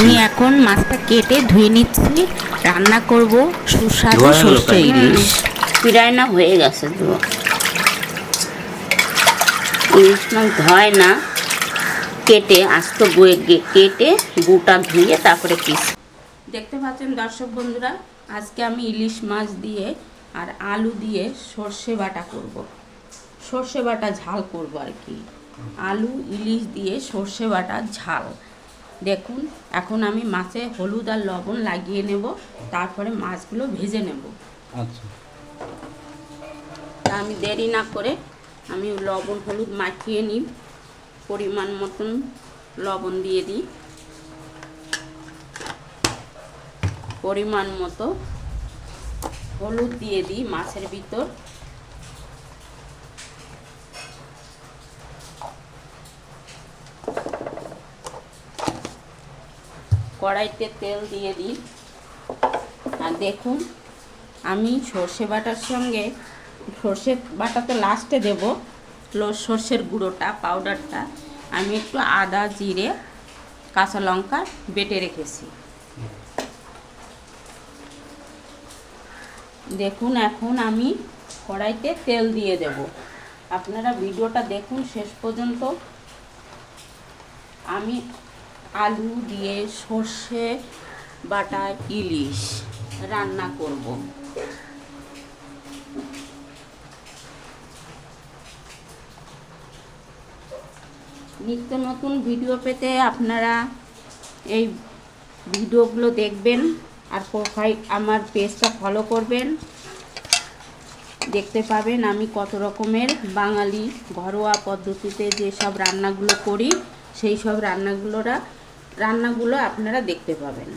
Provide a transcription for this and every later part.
আমি এখন মাছটা কেটে ধুয়ে নিচ্ছি। রান্না করব সুস্বাদু সর্ষে ইলিশ। পিড়ায় না হয়ে গেছে তো। ইলিশ মাছ ধয় না। কেটে আস্ত বয়ে কেটে গুটা ধুয়ে তারপরে পিস। দেখতে পাচ্ছেন দর্শক বন্ধুরা আজকে আমি ইলিশ মাছ দিয়ে আর আলু দিয়ে সর্ষে বাটা করব। সর্ষে বাটা ঝাল করব আর কি। আলু ইলিশ দিয়ে সর্ষে বাটা ঝাল। দেখুন এখন আমি মাছে হলুদ আর লবণ লাগিয়ে নেব তারপরে মাছগুলো ভেজে নেব। আচ্ছা। তা আমি দেরি না করে আমি লবণ হলুদ মাখিয়ে নিই পরিমাণ মতন লবণ দিয়ে দিই। পরিমাণ মতো হলুদ দিয়ে দিই মাছের ভিতর। কড়াইতে তেল দিয়ে দিই। আর দেখুন, আমি সর্ষে বাটার সঙ্গে, সর্ষে বাটা তো লাস্টে দেব সর্ষের গুঁড়োটা পাউডারটা আমি একটু আদা, জিরে, কাঁচা লঙ্কা বেটে রেখেছি। দেখুন, এখন আমি কড়াইতে তেল দিয়ে দেব। আপনারা ভিডিওটা দেখুন শেষ পর্যন্ত। আমি আলু দিয়ে সর্ষে বাটা ইলিশ রান্না করব। নিত্য নতুন ভিডিও পেতে আপনারা এই ভিডিওগুলো দেখবেন আর প্রোফাইল আমার পেজটা ফলো করবেন। দেখতে পাবেন আমি কত রকমের বাঙালি ঘরোয়া পদ্ধতিতে যেসব রান্নাগুলো করি, সেই সব রান্নাগুলোরা রান্নাগুলো আপনারা দেখতে পাবেন।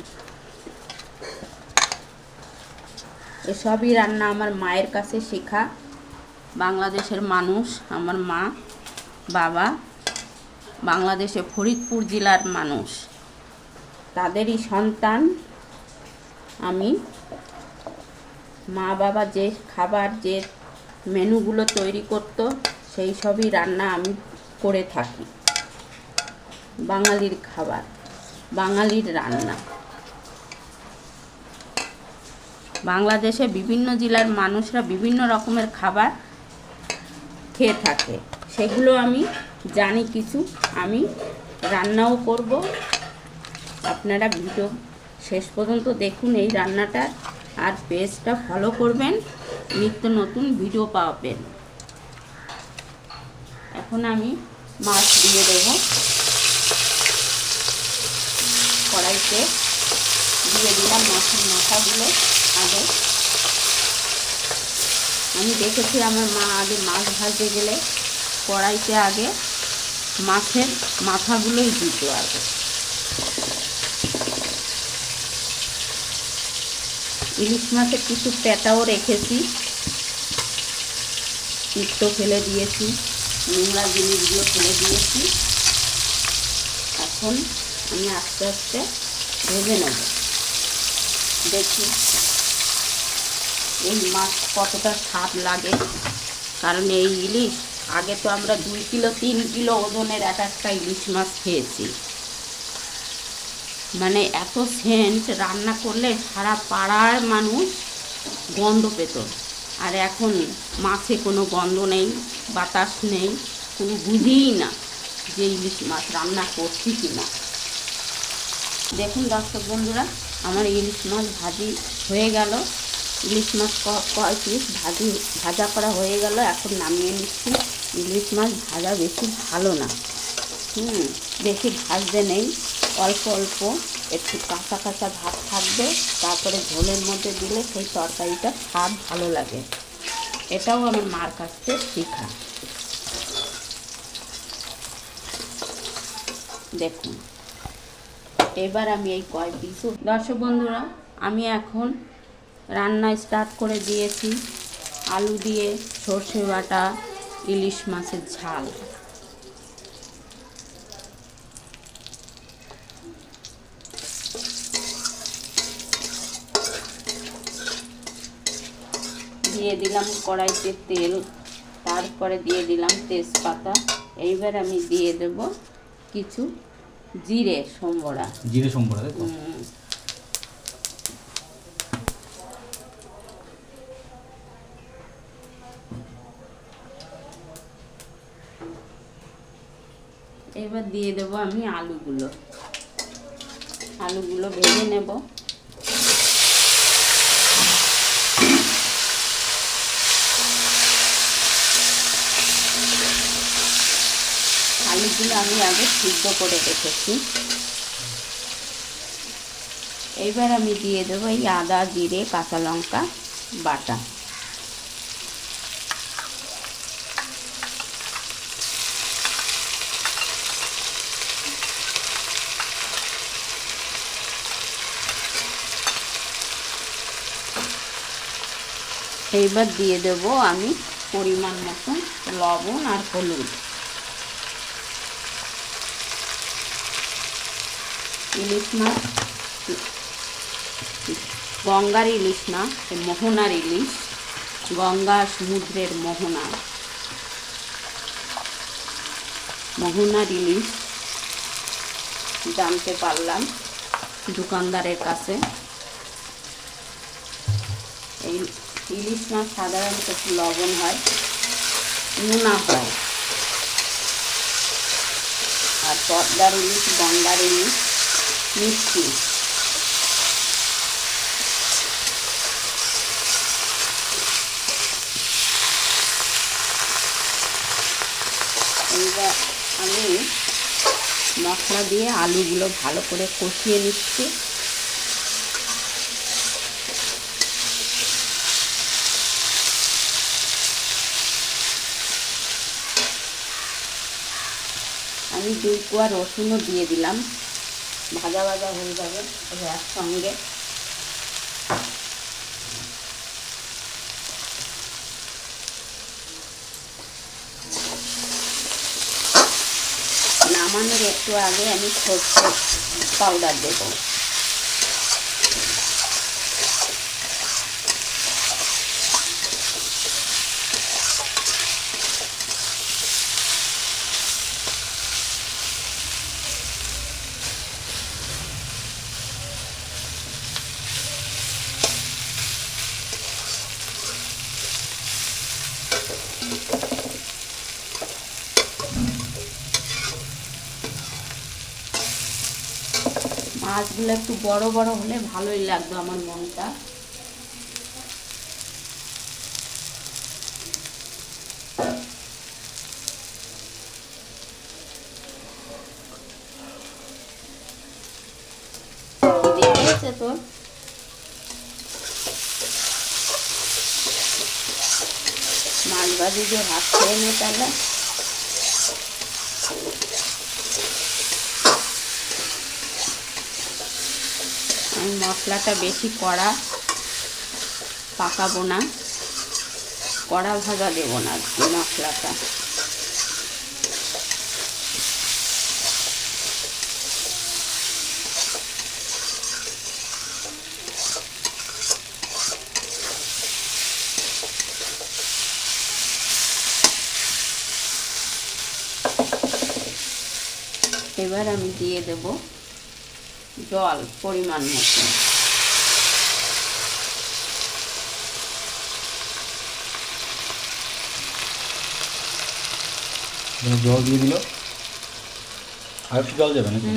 এসবই রান্না আমার মায়ের কাছে শেখা। বাংলাদেশের মানুষ, আমার মা, বাবা, বাংলাদেশে ফরিদপুর জেলার মানুষ। তাদেরই সন্তান আমি। মা বাবা যে খাবার, যে মেনুগুলো তৈরি করত, সেই সবই রান্না আমি করে থাকি। বাঙালির খাবার। বাঙালির রান্না। বাংলাদেশে বিভিন্ন জেলার মানুষরা বিভিন্ন রকমের খাবার খেয়ে থাকে। সেগুলো আমি জানি কিছু, আমি রান্নাও করব। আপনারা ভিডিও শেষ পর্যন্ত দেখুন এই রান্নাটা আর পেজটা ফলো করবেন, নিত্য নতুন ভিডিও পাবেন। এখন আমি মাছ দিয়ে দেব। কড়াইতে দিয়ে দিলাম মাছের মাথাগুলো আগে। আমি দেখেছি আমার মা আগে মাছ ভাজতে গেলে কড়াইতে আগে মাছের মাথাগুলোই দিত আগে। ইলিশ মাছের কিছু পেটাও রেখেছি। পিত্ত ফেলে দিয়েছি, নোংরা জিনিসগুলো ফেলে দিয়েছি। এখন আমি আস্তে আস্তে ভেজে নেব। দেখি এই মাছ কতটা স্বাদ লাগে। কারণ এই ইলিশ, আগে তো আমরা দুই কিলো, তিন কিলো ওজনের এক একটা ইলিশ মাছ খেয়েছি। মানে এত সেন্ট রান্না করলে সারা পাড়ার মানুষ গন্ধ পেত। আর এখন মাছে কোনো গন্ধ নেই, বাতাস নেই, কোনো বুঝিই না যে ইলিশ মাছ রান্না করছি কি না দেখুন দর্শক বন্ধুরা, আমার ইলিশ মাছ ভাজি হয়ে গেল। ইলিশ মাছ কয় ভাজি, ভাজা করা হয়ে গেল। এখন নামিয়ে নিচ্ছি। ইলিশ মাছ ভাজা বেশি ভালো না। হুম, বেশি ভাজতে নেই। অল্প অল্প একটু কাঁচা কাঁচা ভাত থাকবে। তারপরে ঝোলের মধ্যে দিলে সেই তরকারিটা স্বাদ ভালো লাগে। এটাও আমার মার কাছ থেকে শেখা। দেখুন। এবার আমি এই কয় পিস। দর্শক বন্ধুরা, আমি এখন রান্না স্টার্ট করে দিয়েছি। আলু দিয়ে সর্ষে বাটা, ইলিশ মাছের ঝাল। দিয়ে দিলাম কড়াইতে তেল, তারপরে দিয়ে দিলাম তেজপাতা। এইবার আমি দিয়ে দেব কিছু জিরে সম্বরা। জিরে সম্বরা দেখো এবার দিয়ে দেবো আমি আলুগুলো। আলুগুলো ভেজে নেব। আলুগুলো আমি আগে সিদ্ধ করে রেখেছি। এইবার আমি দিয়ে দেবো এই আদা, জিরে, কাঁচা লঙ্কা বাটা। এইবার দিয়ে দেবো আমি পরিমাণ মতন লবণ আর হলুদ। ইলিশ মাছ, গঙ্গার ইলিশ না মোহনার ইলিশ, গঙ্গা সমুদ্রের মোহনা। মোহনার ইলিশ জানতে পারলাম দোকানদারের কাছে। এই ইলিশ মাছ সাধারণত লবণ হয়, নোনা হয়। আর পদ্মার ইলিশ, গঙ্গার ইলিশ। মিষ্টি। এইবার আমি মশলা দিয়ে আলুগুলো ভালো করে কষিয়ে নিচ্ছি। আমি দুই কোয়া রসুনও দিয়ে দিলাম। ভাজা ভাজা হয়ে যাবে একসঙ্গে। নামানোর একটু আগে আমি সর্ষে পাউডার দেবো। মাছগুলো একটু বড় বড় হলে ভালোই লাগতো আমার মনটা। তোর মাছ ভাজি দিয়ে ভাত খেয়ে নে তাহলে। আমি মশলাটা বেশি কড়া পাকাবো না। কড়া ভাজা দেবো না মশলাটা। এবার আমি দিয়ে দেব জল পরিমাণ মতো। জল দিয়ে দিল। আর একটু জল যাবে নাকি?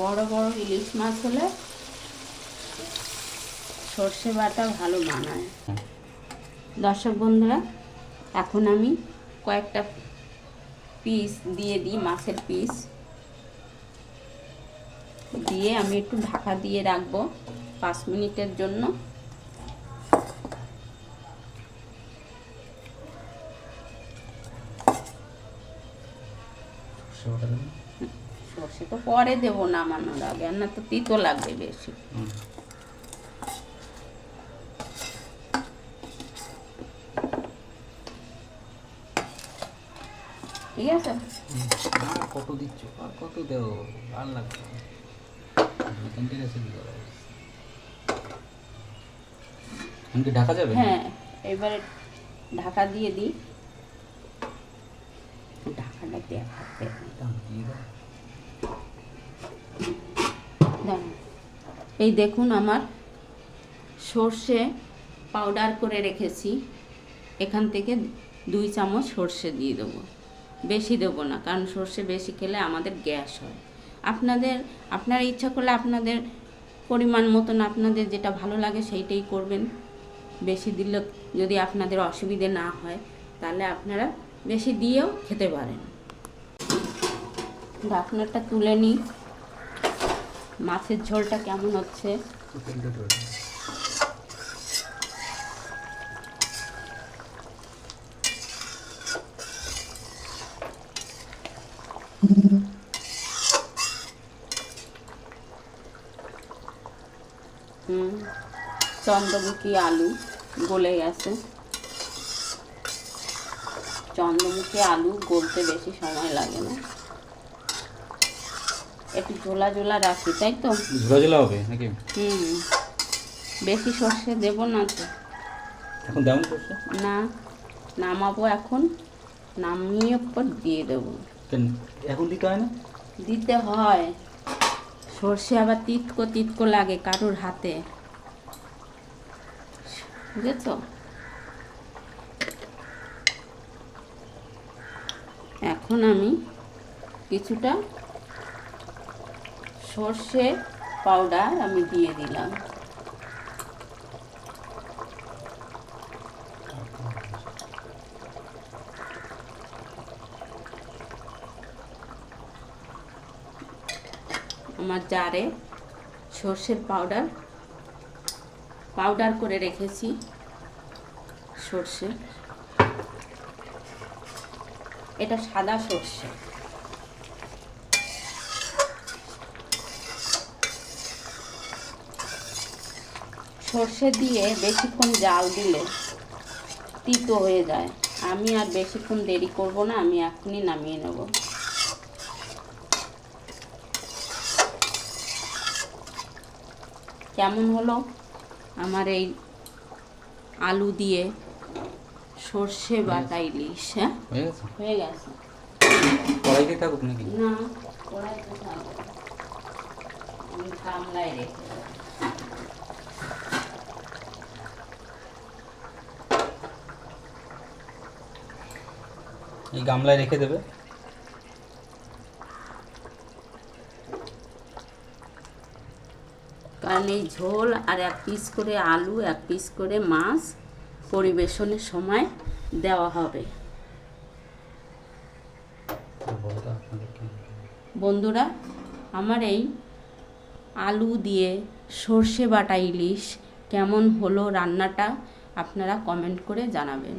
বড় বড় ইলিশ মাছ হলে সর্ষে বাটা ভালো মানায়। দর্শক বন্ধুরা এখন আমি কয়েকটা পিস দিয়ে দিই মাছের পিস দিয়ে আমি একটু ঢাকা দিয়ে রাখব পাঁচ মিনিটের জন্য। সরষে তো পরে দেবো নামানোর আগে। আর না তো তিতো লাগবে বেশি। ঠিক আছে? কত দিচ্ছ? আর কত দেও? আর লাগবে না। দুই তিনটে রেসিপি করা ঢাকা যাবে? হ্যাঁ এবারে ঢাকা দিয়ে দিই। ঢাকাটা দিয়ে এই দেখুন আমার সর্ষে পাউডার করে রেখেছি। এখান থেকে দুই চামচ সর্ষে দিয়ে দেবো। বেশি দেবো না, কারণ সর্ষে বেশি খেলে আমাদের গ্যাস হয়। আপনাদের, আপনারা ইচ্ছা করলে আপনাদের পরিমাণ মতন আপনাদের যেটা ভালো লাগে সেইটাই করবেন। বেশি দিলে যদি আপনাদের অসুবিধে না হয়, তাহলে আপনারা বেশি দিয়েও খেতে পারেন। ঢাকনাটা তুলে নিই। মাছের ঝোলটা কেমন হচ্ছে তেলটা ধরে দাও। হুম চন্দ্রমুখী আলু গলে গেছে। চন্দ্রমুখী আলু গলতে বেশি সময় লাগে না। একটু ঝোলা ঝোলা রাখি তাই তো? ঝোলা ঝোলা হবে নাকি? হুম বেশি সর্ষে দেব না তো। এখন দাম করছে না নামাবো এখন নামিয়ে পর দিয়ে দেবো। এখন দিতে হয় না? দিতে হয়। সর্ষে আবার তিতকো তিতকো লাগে কারোর হাতে। বুঝেছ এখন আমি কিছুটা সর্ষে পাউডার আমি দিয়ে দিলাম। আমার জারে সর্ষের পাউডার পাউডার করে রেখেছি, সর্ষে। এটা সাদা সর্ষে। সর্ষে দিয়ে বেশিক্ষণ জাল দিলে তিতো হয়ে যায়। আমি আর বেশিক্ষণ দেরি করব না, আমি এখনই নামিয়ে নেব। কেমন হলো? আমার এই আলু দিয়ে সর্ষে বাটা ইলিশ হ্যাঁ? হয়ে গেছে? কড়াইতে থাকুক নাকি? না কড়াইতে থাকবে না। আমি গামলায় রেখে এই গামলায় রেখে দেবে? এই ঝোল আর এক পিস করে আলু, এক পিস করে মাছ পরিবেশনের সময় দেওয়া হবে। বন্ধুরা, আমার এই আলু দিয়ে সর্ষে বাটা ইলিশ কেমন হলো রান্নাটা আপনারা কমেন্ট করে জানাবেন।